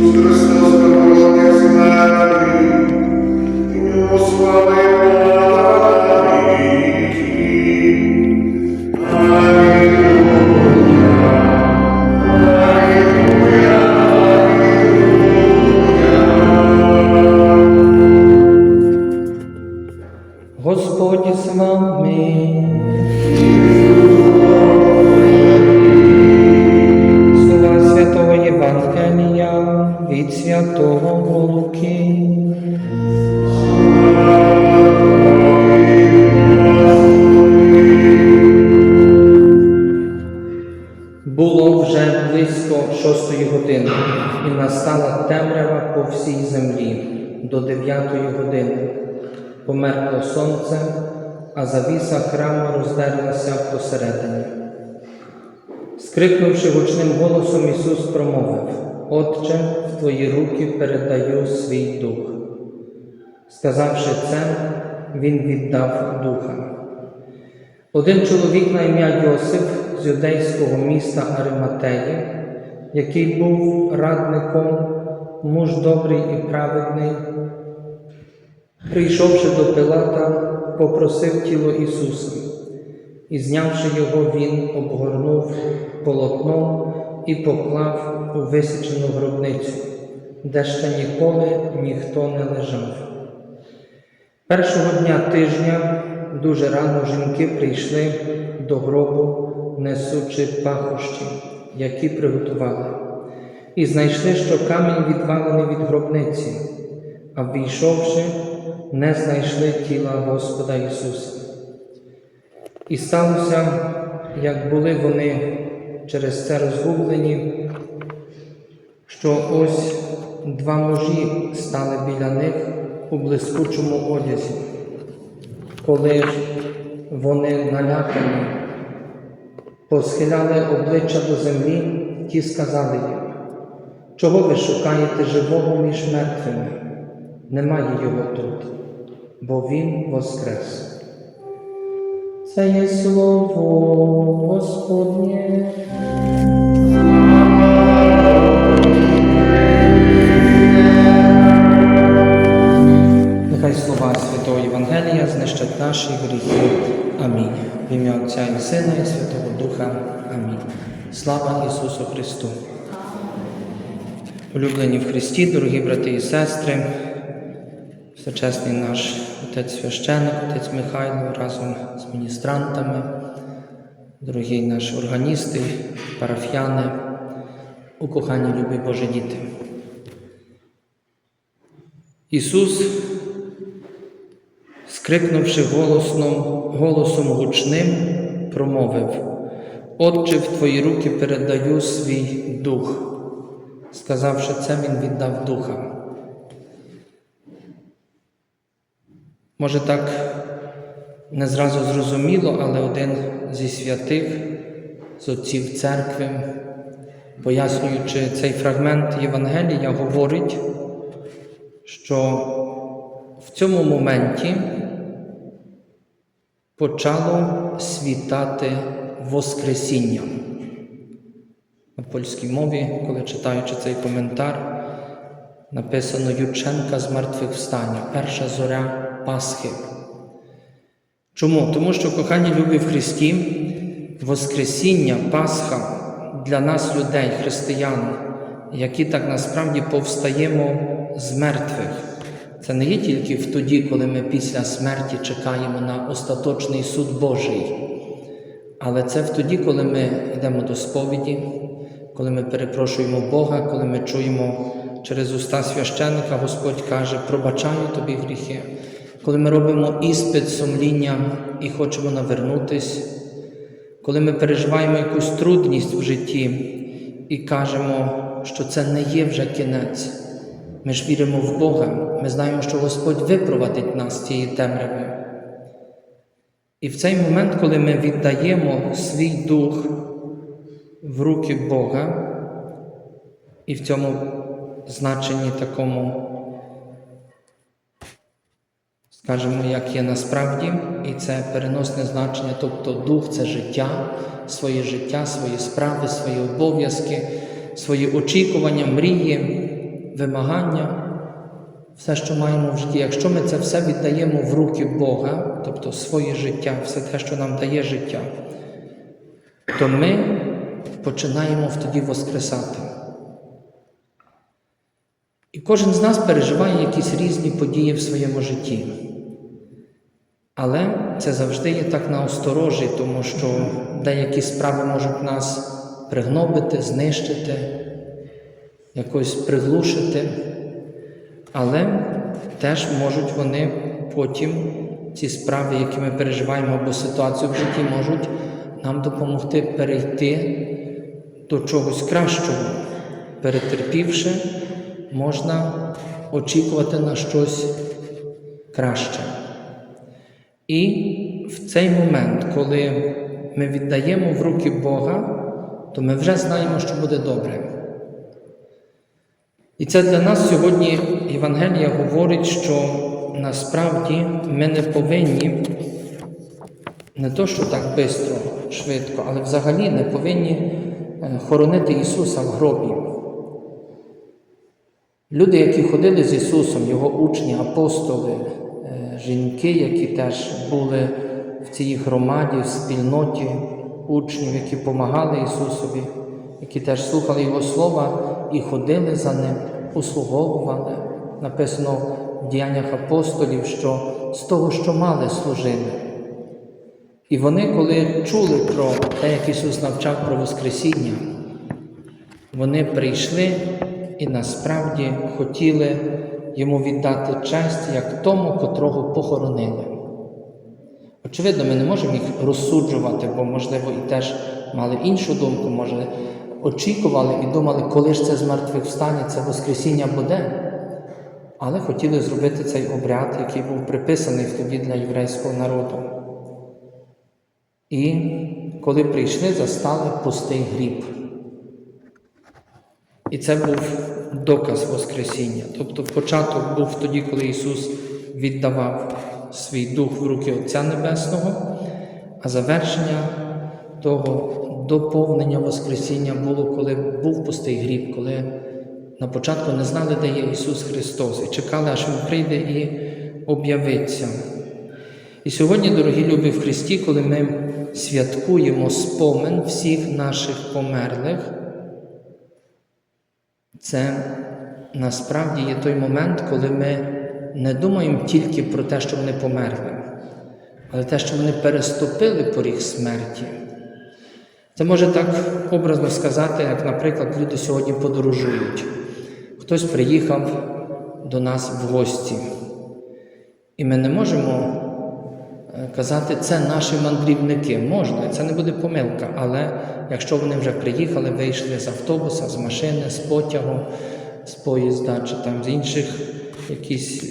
мудрость. Завіса храму роздерлася посередині. Скрикнувши гучним голосом, Ісус промовив: Отче, в Твої руки передаю свій дух. Сказавши це, Він віддав духа. Один чоловік на ім'я Йосип з юдейського міста Ариматеї, який був радником, муж добрий і праведний, прийшовши до Пилата, попросив тіло Ісуса, і, знявши його, він обгорнув полотном і поклав у висічену гробницю, де ще ніколи ніхто не лежав. Першого дня тижня дуже рано жінки прийшли до гробу, несучи пахощі, які приготували, і знайшли, що камінь відвалений від гробниці, а ввійшовши, не знайшли тіла Господа Ісуса. І сталося, як були вони через це розгублені, що ось два мужі стали біля них у блискучому одязі. Коли ж вони налякані, посхиляли обличчя до землі, ті сказали їм, чого ви шукаєте живого між мертвими? Немає його тут, бо Він воскрес. Це є слово Господнє. Нехай слова Святого Євангелія знищать наші гріхи. Амінь. В ім'я Отця і Сина і Святого Духа. Амінь. Слава Ісусу Христу. Улюблені в Христі, дорогі брати і сестри, всечесний наш отець священик, отець Михайло разом з міністрантами, дорогі наші органісти, парафіяни, укохані любі Божі діти. Ісус, скрикнувши голосно, голосом гучним, промовив: Отче, в Твої руки передаю свій дух. Сказавши це, Він віддав духа. Може, так не зразу зрозуміло, але один зі святих, з отців церкви, пояснюючи цей фрагмент Євангелія, говорить, що в цьому моменті почало світати Воскресіння. На польській мові, коли читаючи цей коментар, написано Юченка з мертвих встання, перша зоря Пасхи. Чому? Тому що, кохані любі в Христі, Воскресіння, Пасха для нас, людей, християн, які так насправді повстаємо з мертвих. Це не є тільки в тоді, коли ми після смерті чекаємо на остаточний суд Божий, але це в тоді, коли ми йдемо до сповіді, коли ми перепрошуємо Бога, коли ми чуємо через уста священника, Господь каже, пробачаю тобі гріхи, коли ми робимо іспит сумління і хочемо навернутись, коли ми переживаємо якусь трудність в житті і кажемо, що це не є вже кінець. Ми ж віримо в Бога, ми знаємо, що Господь випровадить нас з цієї темряви. І в цей момент, коли ми віддаємо свій дух в руки Бога, і в цьому значенні такому, скажімо, як є насправді, і це переносне значення, тобто дух це життя, своє життя, свої справи, свої обов'язки, свої очікування, мрії вимагання, все, що маємо в житті. Якщо ми це все віддаємо в руки Бога, тобто своє життя, все те, що нам дає життя, то ми починаємо тоді воскресати. І кожен з нас переживає якісь різні події в своєму житті. Але це завжди є так на осторожі, тому що деякі справи можуть нас пригнобити, знищити, якось приглушити, але теж можуть вони потім, ці справи, які ми переживаємо, або ситуацію в житті, можуть нам допомогти перейти до чогось кращого. Перетерпівши, можна очікувати на щось краще. І в цей момент, коли ми віддаємо в руки Бога, то ми вже знаємо, що буде добре. І це для нас сьогодні Євангелія говорить, що насправді ми не повинні не то, що так швидко, швидко, але взагалі не повинні е, хоронити Ісуса в гробі. Люди, які ходили з Ісусом, Його учні, апостоли, жінки, які теж були в цій громаді, в спільноті учнів, які допомагали Ісусові, які теж слухали Його слова і ходили за Ним, услуговували. Написано в діяннях апостолів, що з того, що мали, служили. І вони, коли чули про те, як Ісус навчав про Воскресіння, вони прийшли і насправді хотіли йому віддати честь як тому, котрого похоронили. Очевидно, ми не можемо їх розсуджувати, бо, можливо, і теж мали іншу думку, може, очікували і думали, коли ж це з мертвих встане, це Воскресіння буде. Але хотіли зробити цей обряд, який був приписаний тоді для єврейського народу. І коли прийшли, застали пустий гріб. І це був доказ Воскресіння. Тобто початок був тоді, коли Ісус віддавав свій дух в руки Отця Небесного, а завершення того доповнення Воскресіння було, коли був пустий гріб, коли на початку не знали, де є Ісус Христос, і чекали, аж Він прийде і об'явиться. І сьогодні, дорогі любі в Христі, коли ми святкуємо спомин всіх наших померлих, це насправді є той момент, коли ми не думаємо тільки про те, що вони померли, але те, що вони переступили поріг смерті. Це може так образно сказати, як, наприклад, люди сьогодні подорожують. Хтось приїхав до нас в гості, і ми не можемо казати, це наші мандрівники. Можна, це не буде помилка, але якщо вони вже приїхали, вийшли з автобуса, з машини, з потягу, з поїзда чи там з інших якісь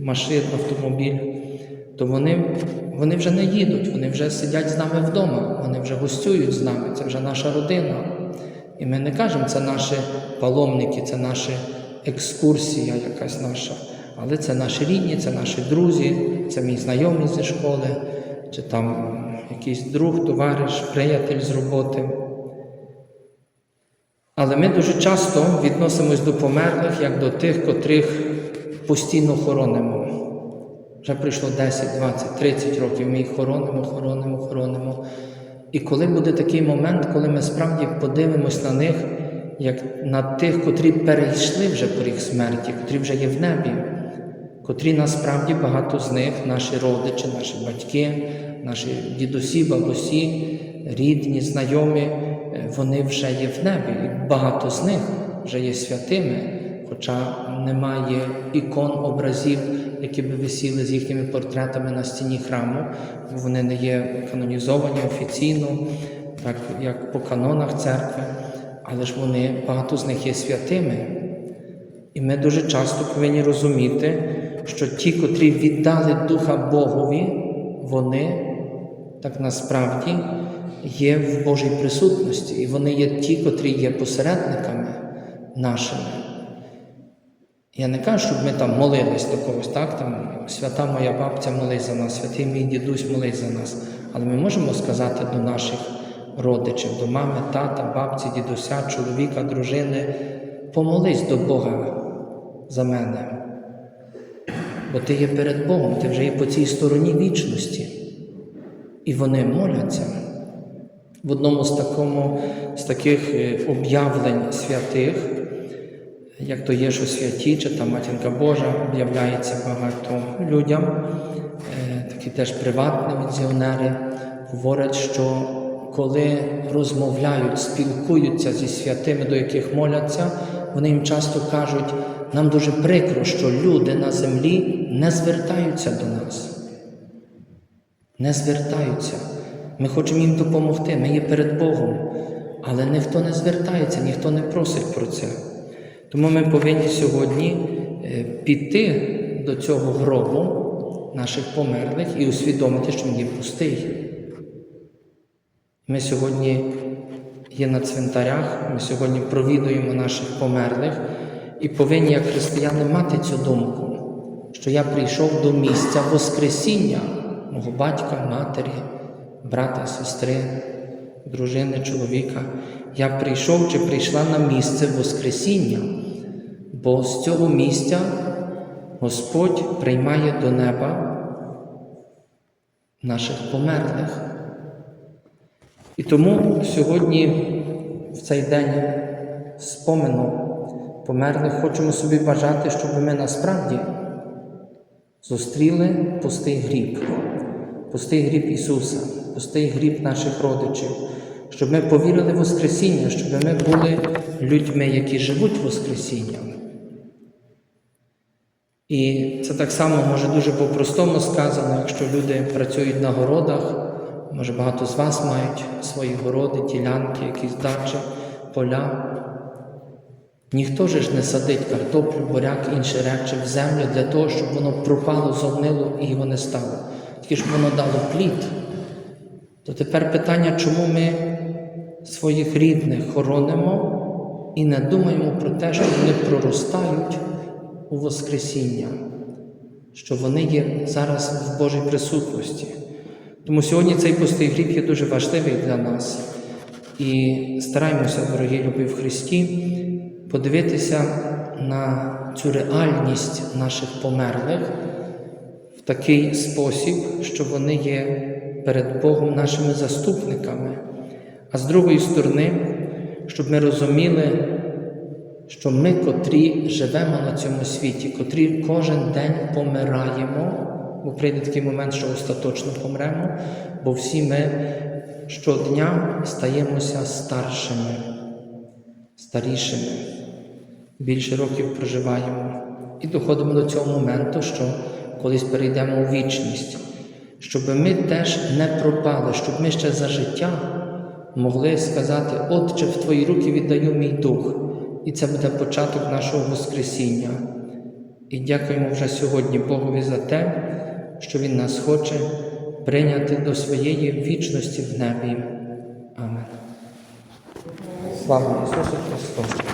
машин, автомобіль, то вони, вони вже не їдуть, вони вже сидять з нами вдома, вони вже гостюють з нами, це вже наша родина. І ми не кажемо, це наші паломники, це наша екскурсія якась наша. Але це наші рідні, це наші друзі, це мій знайомий зі школи, чи там якийсь друг, товариш, приятель з роботи. Але ми дуже часто відносимось до померлих як до тих, котрих постійно хоронимо. Вже пройшло 10, 20, 30 років, ми їх хоронимо, хоронимо, хоронимо. І коли буде такий момент, коли ми справді подивимось на них, як на тих, котрі перейшли вже поріг смерті, котрі вже є в небі, котрі насправді багато з них, наші родичі, наші батьки, наші дідусі, бабусі, рідні, знайомі, вони вже є в небі. І багато з них вже є святими, хоча немає ікон, образів, які би висіли з їхніми портретами на стіні храму, бо вони не є канонізовані офіційно, так як по канонах церкви, але ж вони багато з них є святими. І ми дуже часто повинні розуміти, що ті, котрі віддали Духа Богові, вони так насправді є в Божій присутності, і вони є ті, котрі є посередниками нашими. Я не кажу, щоб ми там молились до когось, так? Там свята моя бабця молись за нас, святий мій дідусь молись за нас. Але ми можемо сказати до наших родичів, до мами, тата, бабці, дідуся, чоловіка, дружини, помолись до Бога за мене. Бо ти є перед Богом, ти вже є по цій стороні вічності. І вони моляться. В одному з, такому, з таких е, об'явлень святих, як то є, що святі, чи там Матінка Божа об'являється багато людям. Е, такі теж приватні візіонери, говорять, що коли розмовляють, спілкуються зі святими, до яких моляться, вони їм часто кажуть, нам дуже прикро, що люди на землі не звертаються до нас. Не звертаються. Ми хочемо їм допомогти, ми є перед Богом, але ніхто не звертається, ніхто не просить про це. Тому ми повинні сьогодні е, піти до цього гробу наших померлих і усвідомити, що він є пустий. Ми сьогодні є на цвинтарях, ми сьогодні провідуємо наших померлих і повинні, як християни, мати цю думку, що я прийшов до місця Воскресіння мого батька, матері, брата, сестри, дружини, чоловіка. Я прийшов чи прийшла на місце Воскресіння, бо з цього місця Господь приймає до неба наших померлих. І тому сьогодні, в цей день спомину померлих, хочемо собі бажати, щоб ми насправді зустріли пустий гріб, пустий гріб Ісуса, пустий гріб наших родичів, щоб ми повірили в Воскресіння, щоб ми були людьми, які живуть Воскресінням. І це так само може дуже по-простому сказано, якщо люди працюють на городах. Може, багато з вас мають свої городи, ділянки, якісь дачі, поля. Ніхто же ж не садить картоплю, буряк, інші речі в землю для того, щоб воно пропало, зогнило і його не стало. Тільки щоб воно дало плід. То тепер питання, чому ми своїх рідних хоронимо і не думаємо про те, що вони проростають у Воскресіння, що вони є зараз в Божій присутності. Тому сьогодні цей пустий гріб є дуже важливий для нас. І стараємося, дорогі любі в Христі, подивитися на цю реальність наших померлих в такий спосіб, що вони є перед Богом нашими заступниками. А з другої сторони, щоб ми розуміли, що ми, котрі живемо на цьому світі, котрі кожен день помираємо бо прийде такий момент, що остаточно помремо, бо всі ми щодня стаємося старшими, старішими, більше років проживаємо. І доходимо до цього моменту, що колись перейдемо у вічність, щоб ми теж не пропали, щоб ми ще за життя могли сказати, Отче, в Твої руки віддаю мій дух, і це буде початок нашого Воскресіння. І дякуємо вже сьогодні Богові за те, що Він нас хоче прийняти до своєї вічності в небі. Амен. Слава Ісусу Христу!